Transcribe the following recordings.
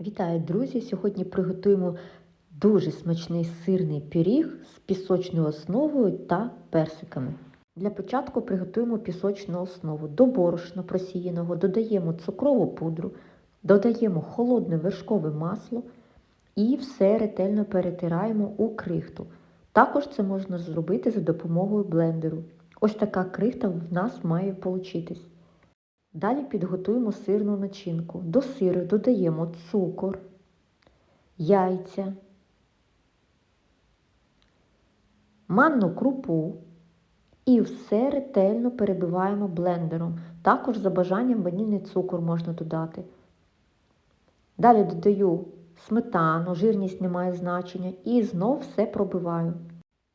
Вітаю, друзі! Сьогодні приготуємо дуже смачний сирний пиріг з пісочною основою та персиками. Для початку приготуємо пісочну основу. До борошна просіяного додаємо цукрову пудру, додаємо холодне вершкове масло і все ретельно перетираємо у крихту. Також це можна зробити за допомогою блендеру. Ось така крихта в нас має получитись. Далі підготуємо сирну начинку. До сиру додаємо цукор, яйця, манну крупу і все ретельно перебиваємо блендером. Також за бажанням ванільний цукор можна додати. Далі додаю сметану, жирність не має значення і знов все пробиваю.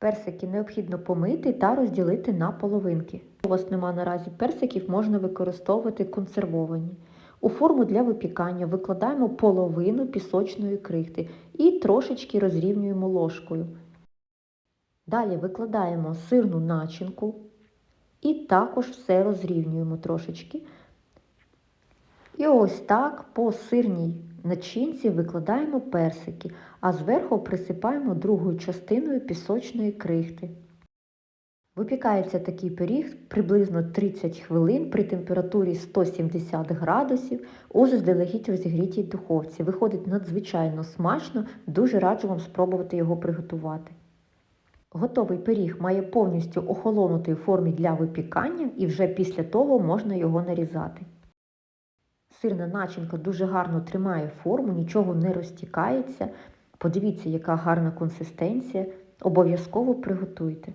Персики необхідно помити та розділити на половинки. У вас нема наразі персиків, можна використовувати консервовані. У форму для випікання викладаємо половину пісочної крихти і трошечки розрівнюємо ложкою. Далі викладаємо сирну начинку і також все розрівнюємо трошечки. І ось так по сирній начинці викладаємо персики, а зверху присипаємо другою частиною пісочної крихти. Випікається такий пиріг приблизно 30 хвилин при температурі 170 градусів у заздалегідь розігрітій духовці. Виходить надзвичайно смачно, дуже раджу вам спробувати його приготувати. Готовий пиріг має повністю охолонути у формі для випікання і вже після того можна його нарізати. Сирна начинка дуже гарно тримає форму, нічого не розтікається. Подивіться, яка гарна консистенція. Обов'язково приготуйте.